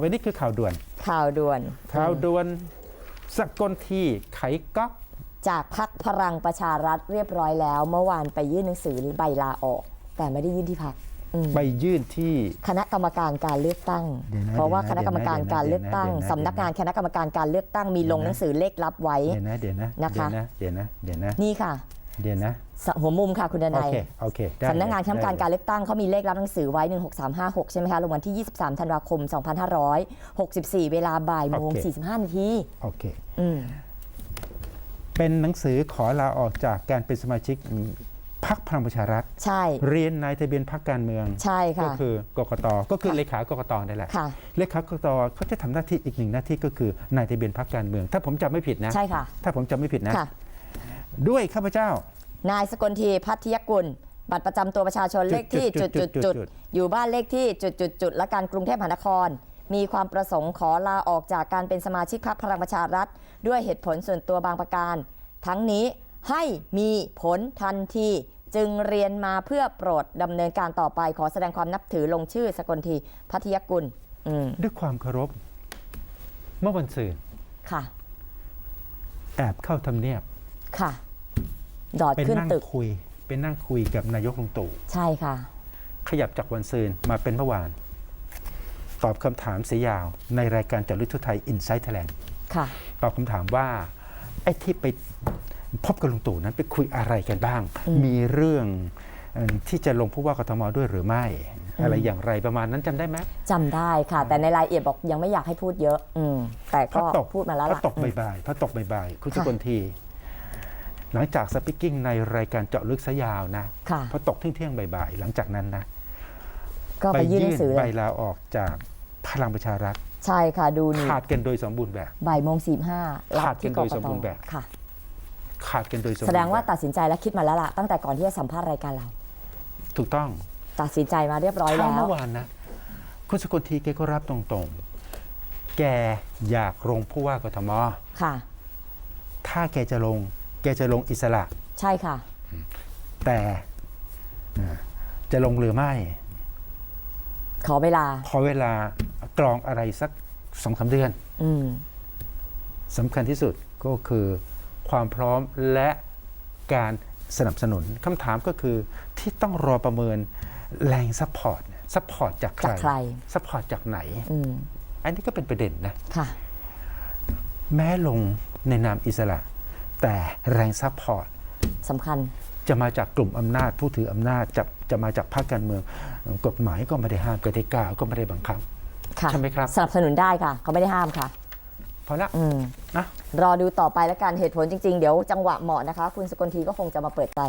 วันนี้คือข่าวด่วน ข่าวด่วน ข่าวด่วนสกลทีไขก๊อกจากพักพลังประชารัฐเรียบร้อยแล้ว เมื่อวานไปยื่นหนังสือใบลาออก แต่ไม่ได้ยื่นที่พักไปยื่นที่คณะกรรมการการเลือกตั้งเดี๋ยวนะเพราะว่าเดี๋คยวนะณะกรรมการการเลือกตั้งเดี๋ยวนะสำนักงานคณะกรรมการการเลือกตั้งมีลงเดี๋ยวนะหนังสือเลขลับไว้เดี๋ยวนะเดี๋ยวนะนะคะเดี๋ยวนะเดี๋ยวนะนี่ค่ะ เดี๋ยวนะสหัวมุมค่ะคุณดโอนัยเคโอเคได้สำนักงานคณะกรรมการได้การเลือกตั้งเขามีเลขรับหนังสือไว้ 16356 ใช่ไหมคะลงวันที่ 23 ธันวาคม 2564 เวลาบ่ายโมง 45 นาที โอเคอืมเป็นหนังสือขอลาออกจากการเป็นสมาชิกพรรคพลังประชารัฐ ใช่ เรียนนายทะเบียนพรรคการเมือง ใช่ก็ค่ะคือกกต ก็คือค่ะเลขากกตนี่แหละค่ะเลขากกตเขาจะทำหน้าที่อีกหนึ่งหน้าที่ก็คือนายทะเบียนพรรคการเมือง ถ้าผมจำไม่ผิดนะ ใช่ค่ะ ถ้าผมจำไม่ผิดนะค่ะด้วยข้าพเจ้า นายสกลทีพัทยกุล บัตรประจำตัวประชาชนเลขที่จุจุดดจุจุดดจุจุดดอยู่บ้านเลขที่จุดจุดจุดและการกรุงเทพมหานคร มีความประสงค์ขอลาออกจากการเป็นสมาชิกพรรคพลังประชารัฐ ด้วยเหตุผลส่วนตัวบางประการ ทั้งนี้ให้มีผลทันทีจึงเรียนมาเพื่อโปรดดำเนินการต่อไปขอแสดงความนับถือลงชื่อสกลทีพัทยกุลอืมด้วยความเคารพ เมื่อวันศุกร์ค่ะ แอบเข้าทำเนียบค่ะ ดอดเป็นขึ้นนั่งตึกคุย เป็นนั่งคุยกับนายกลุงตู่ใช่ค่ะ ขยับจากวันซืนมาเป็นเมื่อวาน ตอบคำถามเสียยาวในรายการเจาะลึกทั่วไทยอินไซต์แถลงค่ะ ตอบคำถามว่าไอ้ที่ไปพบกับลุงตู่นั้นไปคุยอะไรกันบ้าง อืม มีเรื่องเอ่อที่จะลงผู้ว่ากทมด้วยหรือไม่อืมอะไรอย่างไรประมาณนั้นจำได้ไหม จำได้ค่ะ แต่ในรายละเอียดบอกยังไม่อยากให้พูดเยอะ อืมแต่พก็อตกพูดมาแล้วพอล่ะตกอืม บ่ายๆพอตกบ่ายๆคุณสค่ะ กลที หลังจากสปิกกิ้งในรายการเจาะลึกสยาวนะค่ะพอตกเที่ยงๆบ่ายๆหลังจากนั้นนะก็ไปยื่นหนังสือใบเลยลาออกจากพลังประชารัฐใช่ค่ะดูนี่ขาดกันโดยสมบูรณ์แบบบ่ายโมงสี่ห้ารัขาดบกัที่นกโดยกสมตบูรณ์แบบค่ะ ขาดกันโดยสมบูรณ์แสดงว่าบบตัดสินใจและคิดมาแล้วล่ะตั้งแต่ก่อนที่จะสัมภาษณ์รายการเรา ถูกต้องตัดสินใจมาเรียบร้อยเช้าแล้วเมื่อวานนะคุณสกลทีแกก็รับตรงๆ แกอยากลงผู้ว่ากทมค่ะ ถ้าแกจะลง แกจะลงอิสระ ใช่ค่ะ แต่เอ่อจะลงหรือไม่ ขอเวลา ขอเวลากรองอะไรสักสองสาเดือนอืมสำคัญที่สุดก็คือความพร้อมและการสนับสนุนคำถามก็คือที่ต้องรอประเมินแรงซัพพอร์ตซัพพอร์ตจากใครจากใครซัพพอร์ตจากไหนอืมอันนี้ก็เป็นประเด็นนะค่ะแม้ลงในนามอิสระ แต่แรงซัพพอร์ตสำคัญ จะมาจากกลุ่มอำนาจผู้ถืออำนาจจะจะมาจากภาคการเมืองกฎหมายก็ไม่ได้ห้ามกติกาก็ไม่ได้บังคับค่ะใช่ไหมครับสนับสนุนได้ค่ะเขาไม่ได้ห้ามค่ะพอละอืมนะรอดูต่อไปแล้วกันเหตุผลจริง ๆ เดี๋ยวจังหวะเหมาะนะคะ คุณสกลทีก็คงจะมาเปิดใจ